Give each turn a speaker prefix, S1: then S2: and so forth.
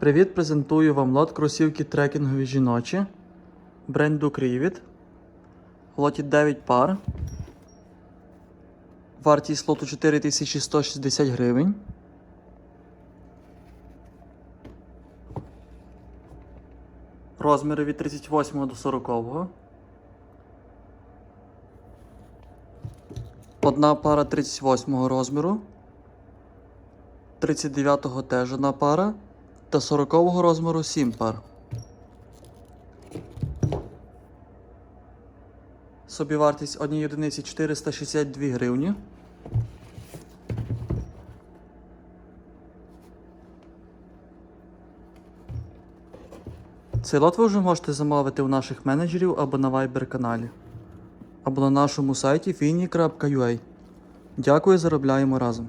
S1: Привіт, презентую вам лот кросівки трекінгові жіночі бренду. В лоті 9 пар. Вартість лоту 4160 гривень. Розміри від 38 до 40. Одна пара 38 розміру. 39 теж одна пара. Та 40 розміру 7 пар. Собівартість однієї одиниці 462 гривні. Цей лот ви вже можете замовити у наших менеджерів або на Viber каналі, або на нашому сайті fini.ua. Дякую, заробляємо разом.